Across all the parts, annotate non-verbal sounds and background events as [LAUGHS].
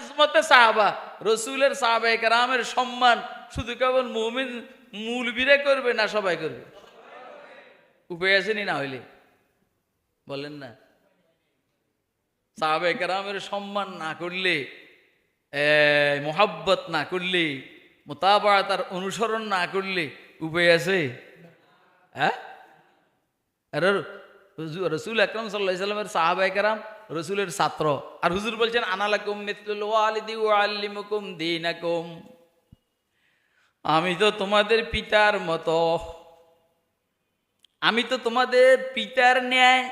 আজমতে সাহাবা, রসুলের সাহাবা একরামের সম্মান, শুধু কেবল মুমিন মূলবীরে করবে না সবাই করবে? উপায় আসেনি না হইলে? বলেন না। সাহাবা একরামের সম্মান না করলে মোহাব্বত না করলে মোতাবা তার অনুসরণ না করলে উপায় আছে? হ্যাঁ? রসুল আকরম সাল্লাহ সাল্লামের সাহাবাই কারাম রসুলের ছাত্র। আর হুজুর বলছেন, আনালাকুম মিথলুল ওয়ালিদি ওয়াল্লিমুকুম দীনাকুম। আমি তো তোমাদের পিতার মতো। আমি তো তোমাদের পিতার ন্যায়।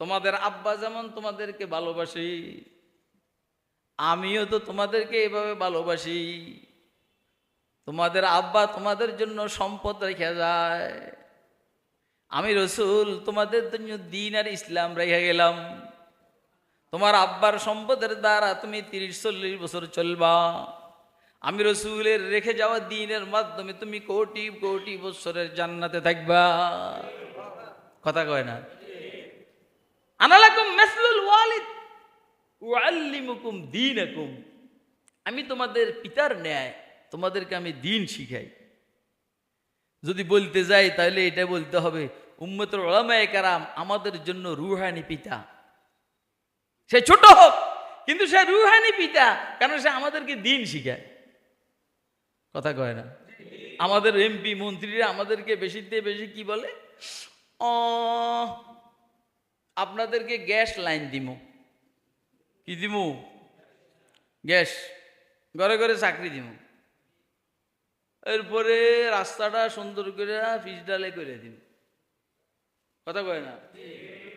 তোমাদের আব্বা যেমন তোমাদেরকে ভালোবাসি, আমিও তো তোমাদেরকে এভাবে ভালোবাসি। তোমাদের আব্বা তোমাদের জন্য সম্পদ রেখে যায়। আমি রসুল, তোমাদের জন্য দিন আর ইসলাম রেখে গেলাম। তোমার আব্বার সম্পদের দ্বারা তুমি তিরিশ, চল্লিশ বছর চলবা। আমি রসুলের রেখে যাওয়া দিনের মাধ্যমে তুমি কোটি কোটি বছরের জান্নাতে থাকবা। কথা কয় না? আনালাকুম মেসলুল ওয়ালিদ ওয়াল্লিমুকুম দীনাকুম। আমি তোমাদের পিতার ন্যায় তোমাদেরকে আমি দিন শিখাই। যদি বলতে যাই, তাহলে এটা বলতে হবে উম্মতের ওলামায় কারাম আমাদের জন্য রুহানি পিতা। সে ছোট হোক, কিন্তু সে রুহানি পিতা কারণ সে আমাদেরকে দিন শিখায়? কথা কয় না? আমাদের এমপি, মন্ত্রীরা আমাদেরকে বেশিতে বেশি কি বলে? আপনাদেরকে গ্যাস লাইন দিমু। কি দিমু? গ্যাস। ঘরে ঘরে চাকরি দিমু। এরপরে রাস্তাটা সুন্দর করে পিচ ডালে করে দিন। কথা কয় না?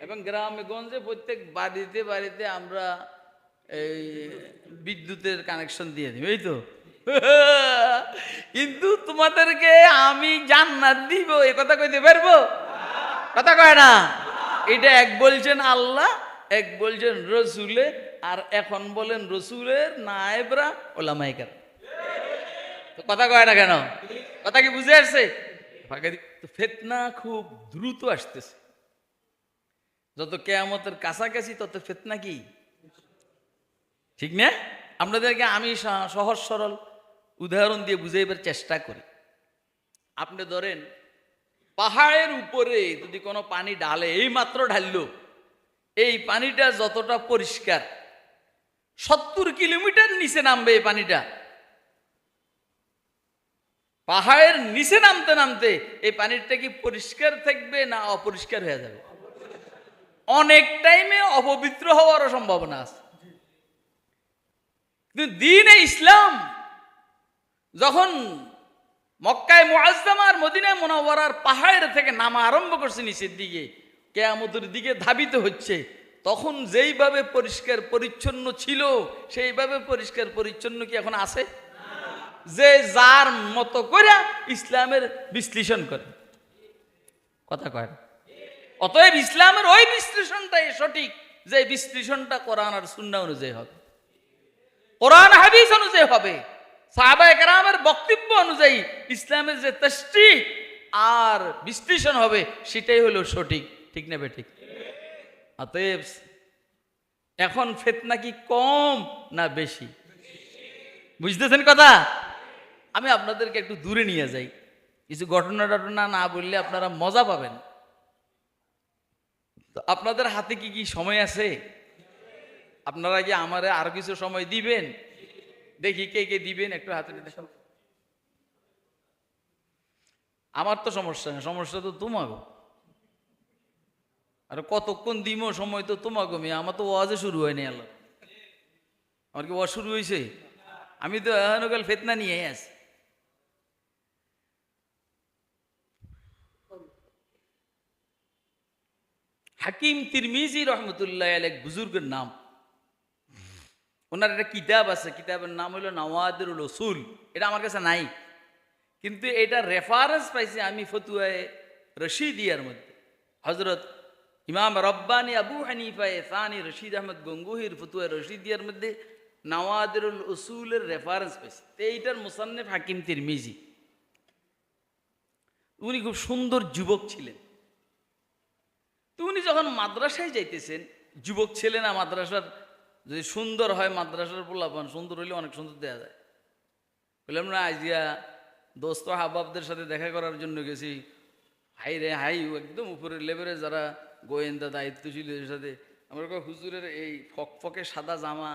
এবং গ্রামে গঞ্জে প্রত্যেক বাড়িতে বাড়িতে আমরা এই বিদ্যুতের কানেকশন দিয়ে দিই, এই তো। [LAUGHS] কিন্তু তোমাদেরকে আমি জান্নাত দিব, এ কথা কইতে পারব? কথা কয় না? এটা এক বলছেন আল্লাহ, এক বলছেন রসুলে, আর এখন বলেন রসুলের নায়েবরা ওলামাইকার। তো কথা কয় না কেন? কথা কি বুঝে আসছে? ফেতনা খুব দ্রুত আসতেছে। যত কেয়ামতের কাছাকাছি, তত ফেতনা কি? ঠিক না? আপনাদেরকে আমি সহজ সরল উদাহরণ দিয়ে বুঝাইবার চেষ্টা করি। আপনি ধরেন, পাহাড়ের উপরে যদি কোনো পানি ঢালে এই মাত্র ঢাললো, এই পানিটা যতটা পরিষ্কার, সত্তর কিলোমিটার নিচে নামবে এই পানিটা। পাহাড়ের নিচে নামতে নামতে এই পানিটা কি পরিষ্কার থাকবে না অপরিষ্কার হয়ে যাবে? অনেক টাইমে অপবিত্র হওয়ারও সম্ভাবনা আছে। কিন্তু দিনে ইসলাম যখন মক্কায় মুআজ্জামার মদিনায় মোনাওয়ারার পাহাড়ের থেকে নামা আরম্ভ করছে নিচের দিকে, কেয়ামতের দিকে ধাবিত হচ্ছে, তখন যেইভাবে পরিষ্কার পরিচ্ছন্ন ছিল, সেইভাবে পরিষ্কার পরিচ্ছন্ন কি এখন আছে? যে যার মতো করে ইসলামের বিশ্লেষণ করে। কথা কয় অতএব ইসলামের ওই বিশ্লেষণটাই সঠিক যে বিশ্লেষণটা কোরআন আর সুন্না অনুযায়ী হবে। কোরআন হাদিস অনুযায়ী হবে। সাহাবা একরামের বক্তব্য অনুযায়ী ইসলামের যে তষ্টি আর বিশ্লেষণ হবে, সেটাই হলো সঠিক। ঠিক নেবে ঠিক অতএব এখন ফেতনা কি কম না বেশি? বুঝতেছেন কথা? আমি আপনাদেরকে একটু দূরে নিয়ে যাই। কিছু ঘটনা টটনা না বললে আপনারা মজা পাবেন। তো আপনাদের হাতে কি কি সময় আছে? আপনারা কি আমারে আরও কিছু সময় দিবেন? দেখি কে কে দিবেন, একটু হাতে দেখান আমার তো সমস্যা না সমস্যা তো তোমাগো আর কতক্ষণ দিমো সময় তো তোমাগো মেয়ে, আমার তো ওয়াজে শুরু হয়নি আল্লাহ। আমার কি ওয়াজ শুরু হয়েছে আমি তো এখনও কাল ফেতনা নিয়ে আছি হাকিম তিরমিজি রহমতুল্লাহ এক বুজুর্গের নাম। ওনার একটা কিতাব আছে, কিতাবের নাম হলো নওয়াদুল রসুল এটা আমার কাছে নাই। কিন্তু এটা রেফারেন্স পাইছি আমি ফতুয়ায় রশিদিয়ার মধ্যে। হজরত ইমাম রব্বানি আবু হানিফা এসানি রশিদ আহমদ গঙ্গুহির ফতুয়া রশিদিয়ার মধ্যে নওয়াদুল উসুলের রেফারেন্স পাইছি। এইটার মুসান্নেফ হাকিম তিরমিজি। উনি খুব সুন্দর যুবক ছিলেন। তো উনি যখন মাদ্রাসায় যাইতেছেন, যুবক ছেলে না মাদ্রাসার, যদি সুন্দর হয় মাদ্রাসার পোলাপান, সুন্দর হইলে অনেক সুন্দর দেওয়া যায়। বললাম, না আইজিয়া দোস্ত হাবাবদের সাথে দেখা করার জন্য গেছি। হাই রে, হাই একদম উপরের লেভেলে যারা গোয়েন্দা দায়িত্বশীলের সাথে। আমরা হুজুরের এই ফকফকে সাদা জামা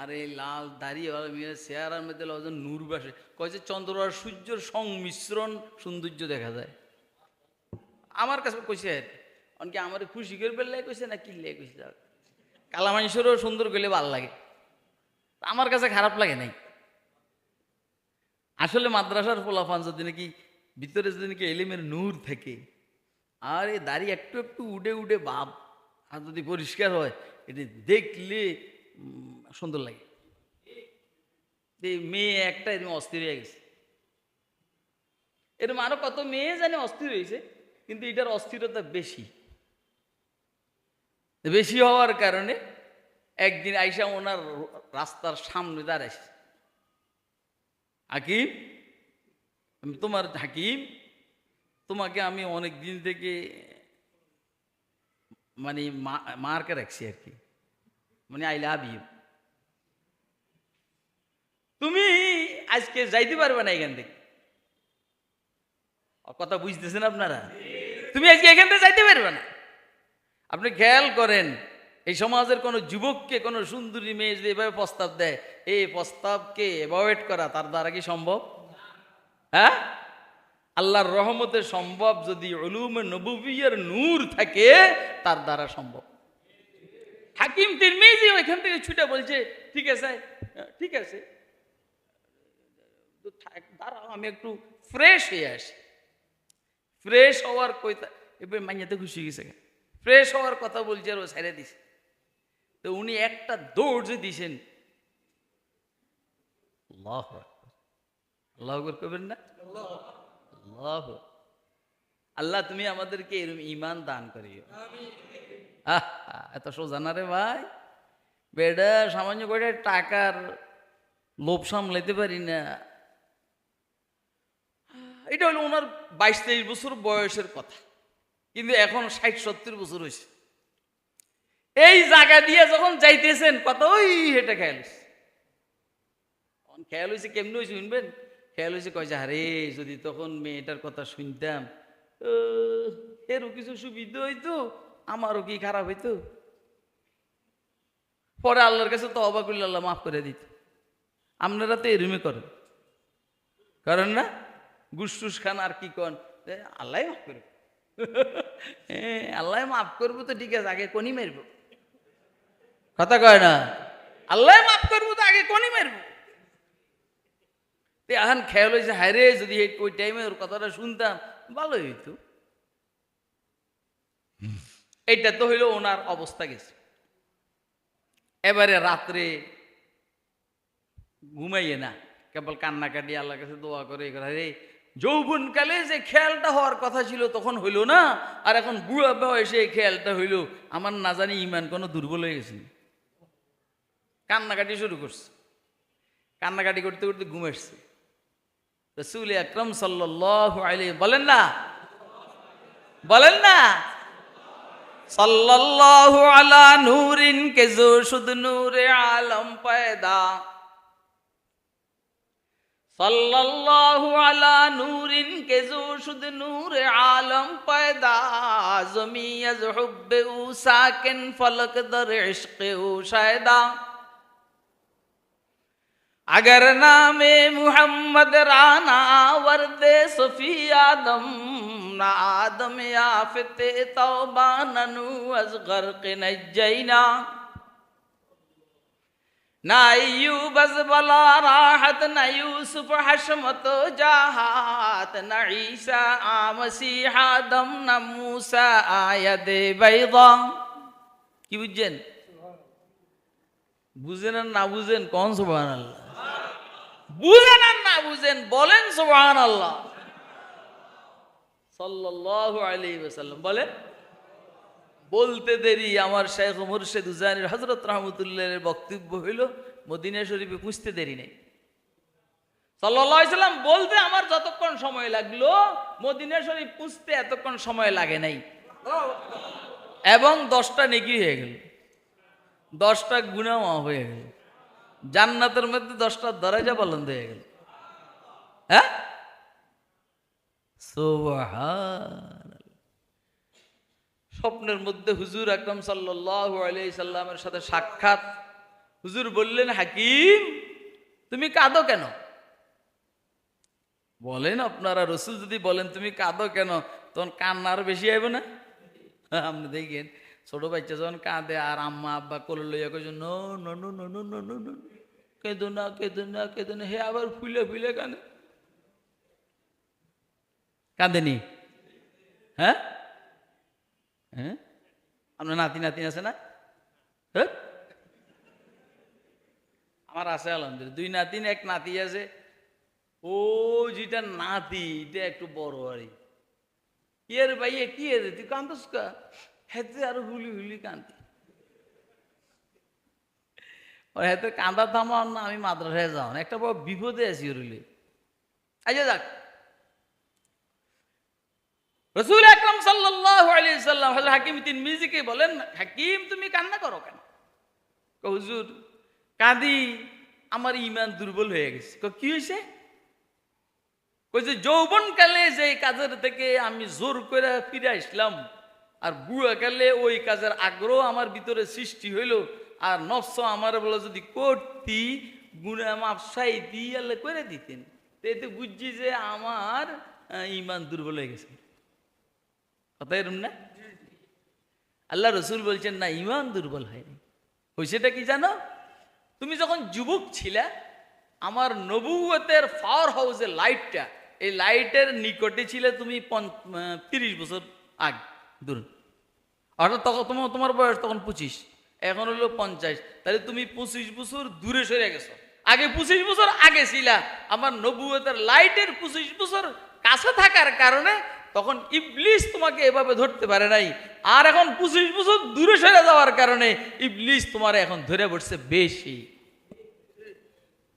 আর এই লাল দাড়ি মেয়ের চেহারার মধ্যে লজন নূর বাসে। কয় যে, চন্দ্র আর সূর্যের সংমিশ্রণ সৌন্দর্য দেখা যায়। আমার কাছে কইছে অনকে আমার খুশি করে বেললাই কইছে, না, কিনলে কইছে কালা মানুষেরও সুন্দর করলে ভালো লাগে। আমার কাছে খারাপ লাগে নাই। আসলে মাদ্রাসার ফলাফান যদি নাকি, ভিতরে যদি নাকি এলিমের নূর থাকে, আর এই দাড়ি একটু একটু উডে উডে ভাব আর যদি পরিষ্কার হয়, এটি দেখলে সুন্দর লাগে। মেয়ে একটা এরকম অস্থির হয়ে গেছে। এরকম আরও কত মেয়ে জানে অস্থির হয়েছে, কিন্তু এটার অস্থিরতা বেশি। বেশি হওয়ার কারণে একদিন আইসা ওনার রাস্তার সামনে দাঁড়াইছে। হাকিম আমি তোমার হাকিম তোমাকে আমি অনেক দিন থেকে মানে মার্কে রাখছি আর কি। মানে আই লাভ ইউ। তুমি আজকে যাইতে পারবে না এখান থেকে। কথা বুঝতেছেন আপনারা? তুমি আজকে এখান থেকে যাইতে পারবে না? আপনি খেয়াল করেন, এই সমাজের কোনো যুবককে, কোনো সুন্দরী মেয়ে যদি এভাবে প্রস্তাব দেয়, এই প্রস্তাবকে অ্যাভয়েড করা তার দ্বারা কি সম্ভব? হ্যাঁ? আল্লাহর রহমতে সম্ভব যদি উলুমে নবুবিয়ার নূর থাকে, তার দ্বারা সম্ভব। হাকিম তিরমিজি ওইখান থেকে ছুটে বলছে, ঠিক আছে ঠিক আছে। দাঁড়াও, আমি একটু ফ্রেশ হয়ে আসি। ফ্রেশ হওয়ার কইতা, এবার মাইয়াতে খুশি গেছে। ফ্রেশ হওয়ার কথা বলছে আর ও ছেড়ে দিছে। তো উনি একটা দৌড় যে দিছেন আল্লাহ করবেন না? আল্লাহ আল্লাহ তুমি আমাদেরকে এরকম ইমান দান করিও। এত সোজা না রে ভাই? বেডা সামান্য করে টাকার লোভ সামলাইতে পারি না। এটা হলো ওনার বাইশ তেইশ বছর বয়সের কথা। কিন্তু এখন ষাট, সত্তর বছর হয়েছে। এই জায়গা দিয়ে যখন যাইতেছেন, কত ওই হেঁটে খেয়াল হয়েছে। খেয়াল হয়েছে কেমনি হয়েছে শুনবেন? খেয়াল হয়েছে কয় যে, আরে, যদি তখন মেয়েটার কথা শুনতাম এরও কিছু সুবিধা হইতো, আমারও কি খারাপ হইতো? পরে আল্লাহর কাছে তো অবাক আল্লাহ মাফ করে দিত। আপনারা তো এরমই করেন। করেন না? গুসটুস খান আর কি কন? আল্লাহ মাফ হ্যাঁ [LAUGHS] আল্লাহ মাফ করব তো ঠিক আছে আগে কোনি মারবো। কথা কয় না। আল্লাহ মাফ করব তো আগে কোনি মারবো। তো এখন খেয়াল হয়েছে হ্যাঁ রে যদি ওই টাইমে ওর কথাটা শুনতাম ভালো হইতো। এইটা তো হইল ওনার অবস্থা গেছে। এবারে রাত্রে ঘুমাইয়ে না কেবল কান্নাকাটি আল্লাহর কাছে দোয়া করে রে যৌবনকালে যে খেয়ালটা হওয়ার কথা ছিল তখন হইল না, আর এখন বুড়া বয়সে এই খেয়ালটা হইল। আমার না জানি ইমান কোনো দুর্বল হয়ে গেছে। কান্নাকাটি শুরু করছে। কান্নাকাটি করতে করতে ঘুম আসছে। রসুল আকরম সাল্লাহ বলেন না? বলেন না? সাল্লাল্লাহু আলা নূরিন কে জো শুদ নূরে আলম পয়দা। صلی اللہ علی نور ان کے زو شد نور عالم پیدا زمی از حب او ساکن، فلک در عشق او شایدہ اگر نام محمد رانا، ورد صفی آدم، نا آدم یافت توبان نو از غرق نجینا۔ না ইউবাজ বলা রাহাত না ইউসুফ হাসমত জাহাত না ঈসা আমসিহা দম না মুসা, আয়াদে বাইদম কি বুঝছেন? বুঝেন আর না বুঝেন কোন সুবাহ আল্লাহ বুঝেন আর না বুঝেন বলেন সুবাহ আল্লাহ সাল্লাহ আলী বলেন বলতে দেরি, আমার শেখ মুর্শেদ উজানির হযরত রাহমাতুল্লাহের বক্তব্য হইল, মদিনা শরীফে পুষতে দেরি নেই। সাল্লাম বলতে আমার যতক্ষণ সময় লাগল, মদিনা শরীফ পুষতে এতক্ষণ সময় লাগে নাই। এবং দশটা নেকি হয়ে গেল। দশটা গুণা মাফ হয়ে গেল। জান্নাতের মধ্যে দশটা দরজা বলন্দ হয়ে গেল। হ্যাঁ? স্বপ্নের মধ্যে হুজুর আকরম সাল্লাল্লাহু আলাইহি সাল্লামের সাথে সাক্ষাৎ। হুজুর বললেন, হাকিম, তুমি কাঁদো কেন? বলেন, আপনারা রসুল যদি বলেন তুমি কাঁদো কেন, তখন কান্না আরও বেশি আইব না? আপনি দেখেন, ছোট বাচ্চা যখন কাঁদে, আর আম্মা, আব্বা কোলে লইয়া কইছে কেঁদো না কেঁদো না কেঁদো না। হে আবার ফুলে ফুলে কাঁদে। কাঁদেনি? হ্যাঁ? হ্যাঁ? আপনার নাতি নাতি আছে না? হ্যাঁ? আমার আছে, আলহামদুলিল্লাহ। দুই নাতিন এক নাতি আছে। ও যেটা নাতি, এটা একটু বড় আরে কি রে ভাই কি রে তুই কান্দস কা? হেতে আরও হুলি হুলি কান্দি ওর হেতে কান্দা থামান না, আমি মাদ্রাসায় যাও একটা বড় বিপদে আছি ওরুলি আচ্ছা যাক। রসুল আকরাম সাল্লাল্লাহু আলাইহি সাল্লাম হাকিম তিন মিজিকে বলেন, হাকিম, তুমি কান্না করো কেন? হুজুর, কাঁদি, আমার ইমান দুর্বল হয়ে গেছে। কি হয়েছে কইছে যৌবন কালে যে কাজের থেকে আমি জোর করে ফিরে আসলাম, আর বুড়া কালে ওই কাজের আগ্রহ আমার ভিতরে সৃষ্টি হইল, আর নফস আমার বলে যদি করতি গুণা মাপ সাইতি আল্লাহ করে দিতেন। তো এতে বুঝছি যে আমার ইমান দুর্বল হয়ে গেছে। কথা এরম না? আল্লাহ রসুল বলছেন, না, ইমান দুর্বল হয়নি হয়েছেটা কি জানো? তুমি যখন যুবক ছিলে, আমার নবুয়তের পাওয়ার হাউসের লাইটটা, এই লাইটের নিকটে ছিলে তুমি তিরিশ বছর আগ, দূর। অর্থাৎ তখন তোমার তোমার বয়স তখন পঁচিশ, এখন হলো পঞ্চাশ। তাহলে তুমি পঁচিশ বছর দূরে সরে গেছো। আগে পঁচিশ বছর আগে ছিলা, আমার নবুয়তের লাইটের পঁচিশ বছর কাছে থাকার কারণে তখন ইবলিস তোমাকে এভাবে ধরতে পারে নাই। আর এখন পঁচিশ বছর দূরে সরে যাওয়ার কারণে ইবলিস তোমার এখন ধরে পড়ছে বেশি।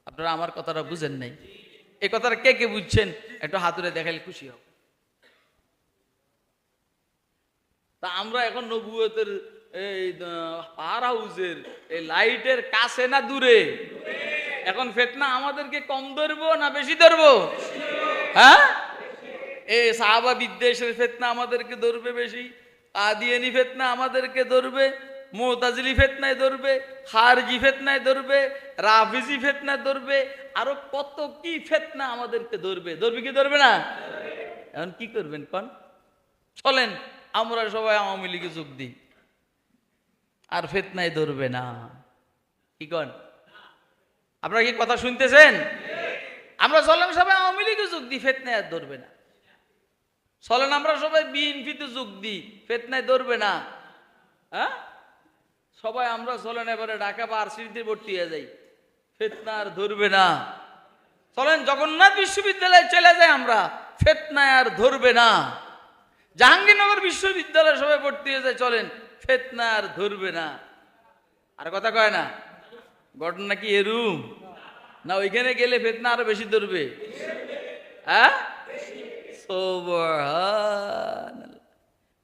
আপনারা আমার কথাটা বুঝেন নাই? এই কথাটা কে কে বুঝছেন? একটু হাতুরে দেখালে খুশি হব। তা আমরা এখন নবুয়তের এই পাওয়ার হাউসের এই লাইটের কাছে না দূরে? এখন ফেতনা আমাদেরকে কম ধরবো না বেশি ধরবো? হ্যাঁ? এই সাহাবা বিদ্বেষের ফেতনা আমাদেরকে ধরবে বেশি, আদিয়ানি ফেতনা আমাদেরকে ধরবে, মোতাজিলি ফেতনায় ধরবে, খারজি ফেতনায় ধরবে, রাফিজি ফেতনায় ধরবে, আরও কত কি ফেতনা আমাদেরকে ধরবে। ধরবে কি, ধরবে না? এখন কি করবেন কন? চলেন, আমরা সবাই আওয়ামী লীগে যোগ দিই। আর ফেতনায় ধরবে না। কি কন? আপনারা কি কথা শুনতেছেন? আমরা চলেন সবাই আওয়ামী লীগে যোগ দিই, ফেতনায় আর ধরবে না। চলেন, আমরা সবাই বিএনপিতে যোগ দিই, ফেতনায় ধরবে না। হ্যাঁ? সবাই আমরা চলেন, এবারে ঢাকা বা আরসিতে ভর্তি হয়ে যাই। ফেতনা আর ধরবে না। চলেন, জগন্নাথ বিশ্ববিদ্যালয়ে চলে যাই আমরা, ফেতনায় আর ধরবে না। জাহাঙ্গীরনগর বিশ্ববিদ্যালয়ে সবাই ভর্তি হয়ে যায়, চলেন ফেতনা আর ধরবে না। আর কথা কয় না ঘটনা কি এরুম না, ওইখানে গেলে ফেতনা আরও বেশি ধরবে। হ্যাঁ।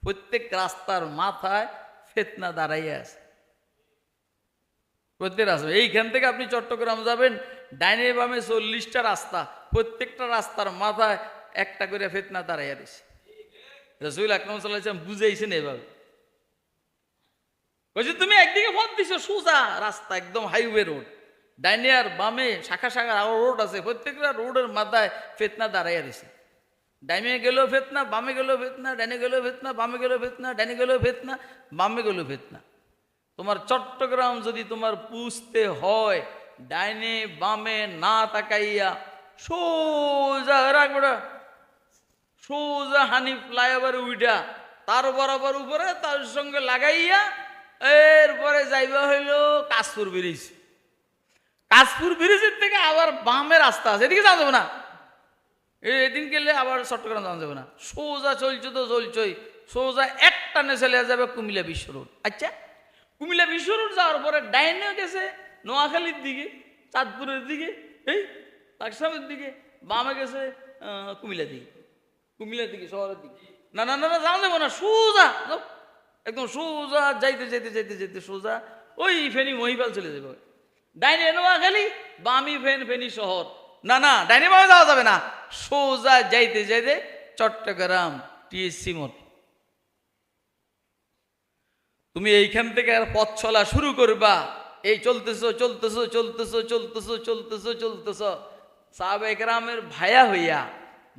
প্রত্যেক রাস্তার মাথায় ফেতনা দাঁড়াইয়া আছে। প্রত্যেক রাস্তা। এইখান থেকে আপনি চট্টগ্রাম যাবেন, ডাইনে বামে চল্লিশটা রাস্তা, প্রত্যেকটা রাস্তার মাথায় একটা করে ফেতনা দাঁড়াইয়া দিছে রসুল আকরম সাল্লাম বুঝাইছেন এভাবে। বলছি তুমি একদিকে পথ দিছো, সোজা রাস্তা, একদম হাইওয়ে রোড। ডাইনে আর বামে শাখা শাখা রোড আছে, প্রত্যেকটা রোডের মাথায় ফেতনা দাঁড়াইয়া দিছে ডাইমে গেলেও ফেতনা, বামে গেলেও ফেতনা, ডাইনে গেলেও ফেতনা, বামে গেলেও ফেতনা, ডাইনে গেলেও ফেতনা, বামে গেলেও ফেতনা। তোমার চট্টগ্রাম যদি তোমার পুষতে হয়, ডাইনে বামে না তাকাইয়া সোজা রাখব সোজা হানি ফ্লাইওভার উইডা, তার বরাবর উপরে তার সঙ্গে লাগাইয়া এরপরে যাইবা হইল কাশপুর ব্রিজ। কাশপুর ব্রিজের থেকে আবার বামে রাস্তা আছে, এদিকে যাওয়া যাবে না। এদিন গেলে আবার চট্টগ্রাম যাওয়া যাবে না। সোজা চলছে তো চলছই। সোজা এক টানে চলে যাবে কুমিল্লা বিশ্ব রোড। আচ্ছা কুমিল্লা বিশ্ব রোড যাওয়ার পরে ডাইনে গেছে নোয়াখালীর দিকে চাঁদপুরের দিকে এই লাকসামের দিকে বামে গেছে আহ, কুমিল্লার দিকে। কুমিল্লার দিকে শহরের দিকে। না না না না যাওয়া যাবে না সোজা একদম সোজা যাইতে যাইতে যাইতে যাইতে সোজা ওই ফেনি মহিপাল চলে যাবে। ডাইনে নোয়াখালী বামি ফেন ফেনি শহর। না না ডাইনে বামে যাওয়া যাবে না। সোজা যাইতে যাইতে চট্টগ্রাম টিএসসি মোড়। তুমি এইখান থেকে আর পথ চলা শুরু করবা। এই চলতেছো চলতেছো চলতেছো চলতেছো চলতেছো চলতেছো। সাহাবে একরামের ভায়া হইয়া,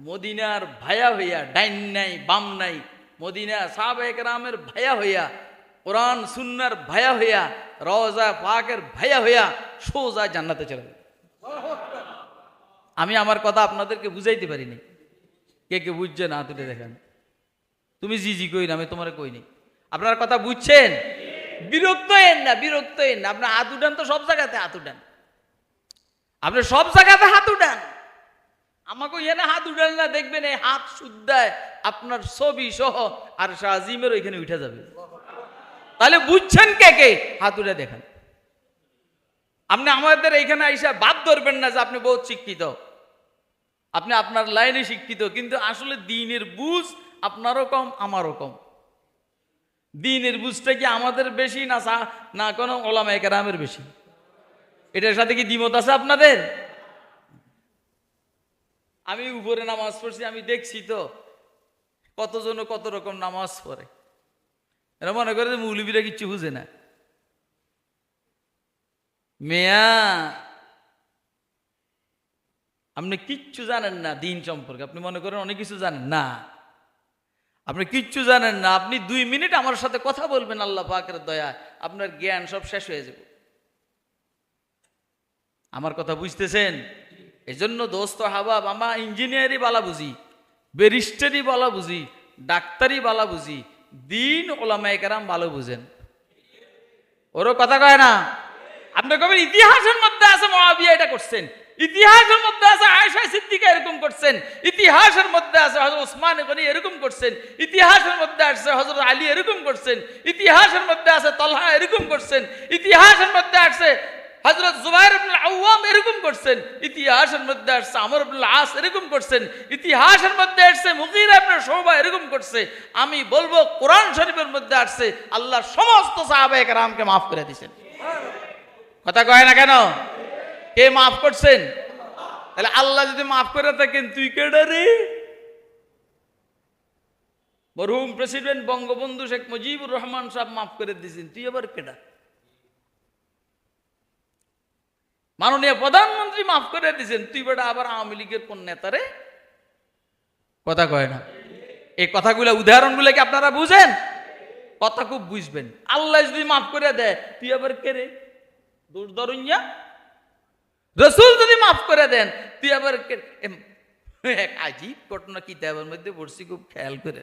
মদিনার ভায়া হইয়া, ডাইন নাই, বাম নাই, মদিনা সাহাবে একরামের ভায়া হইয়া, কোরআন, সুন্নার ভায়া হইয়া, রওজা পাকের ভায়া হইয়া সোজা জান্নাতে চলে আমি আমার কথা আপনাদেরকে বুঝাইতে পারিনি। কে কে বুঝছে না তুলে দেখেন। তুমি জি জি কই না, আমি তোমার কই নি। আপনার কথা বুঝছেন? বিরক্ত এন না, বিরক্ত এন না। আপনার হাত উঠান তো সব জায়গাতে হাত উঠান। আপনি সব জায়গাতে হাত উঠান। আমাকে এনে হাত উঠান না, দেখবেন এই হাত শুদ্ধায় আপনার ছবি সহ আর শাহ শাহজিমের ওইখানে উঠে যাবে। তাহলে বুঝছেন কে কে? হাত উঠে দেখেন। আপনি আমাদের এইখানে আইসা বাদ ধরবেন না যে আপনি বহুত শিক্ষিত। আপনি আপনার লাইনে শিক্ষিত, কিন্তু আসলে দিনের বুঝ আপনারও কম, আমারও কম। দিনের বুঝটা কি আমাদের বেশি না না কোনো ওলামা একরামের বেশি? এটার সাথে কি দ্বিমত আছে আপনাদের? আমি উপরে নামাজ পড়ছি, আমি দেখছি তো কতজন কত রকম নামাজ পড়ে। এরা মনে করে যে মৌলবীরা কিচ্ছু বুঝে না। মেয়া, আপনি কিচ্ছু জানেন না দিন সম্পর্কে। আপনি মনে করেন অনেক কিছু জানেন? না। আপনি কিচ্ছু জানেন না। আপনি দুই মিনিট আমার সাথে কথা বলবেন আল্লাহ পাকের দয়া আপনার জ্ঞান সব শেষ হয়ে যাবে। আমার কথা বুঝতেছেন? এই জন্য দোস্ত হাবাব, আমা ইঞ্জিনিয়ারই বালা বুঝি ব্যারিস্টারই বালা বুঝি ডাক্তারই বালা বুঝি, দিন ওলামায় কেরাম ভালো বুঝেন। ওরও কথা কয় না? আপনি কবেন ইতিহাসের মধ্যে আছে মহাবিয়া এটা করছেন। ইতিহাসের মধ্যে আছে আয়সা সিদ্দিকা এরকম করছেন। ইতিহাসের মধ্যে আছে হজরত ওসমান গনি এরকম করছেন। ইতিহাসের মধ্যে আসছে হজরত আলী এরকম করছেন। ইতিহাসের মধ্যে আছে তলহা এরকম করছেন। ইতিহাসের মধ্যে আছে হজরত জুবাইর ইবনুল আওয়াম এরকম করছেন। ইতিহাসের মধ্যে আসছে আমর ইবনুল আস এরকম করছেন। ইতিহাসের মধ্যে আসছে মুগিরা ইবনে শোভা এরকম করছে। আমি বলব কোরআন শরীফের মধ্যে আসছে আল্লাহ সমস্ত সাহাবায়ে রামকে মাফ করে দিয়েছেন। কথা কয় না কেন? কে মাফ করছেন? তাহলে আল্লাহ যদি মাফ করে থাকেন, তুই কেডা রে? মরহুম প্রেসিডেন্ট বঙ্গবন্ধু শেখ মুজিবুর রহমান সাহেব মাফ করে দিয়েছেন, তুই আবার কেডা? মাননীয় প্রধানমন্ত্রী মাফ করে দিয়েছেন, তুই বেটা আবার আওয়ামী লীগের কোন নেতারে কথা কয় না। এই কথাগুলো, উদাহরণগুলো কি আপনারা বুঝেন? কথা খুব বুঝবেন। আল্লাহ যদি মাফ করে দেয়, তুই আবার কে রে? দূর ধরুন রসুল যদি মাফ করে দেন, তুই আবার এক আজীব ঘটনা কিতাবের মধ্যে পড়ছি, খুব খেয়াল করে।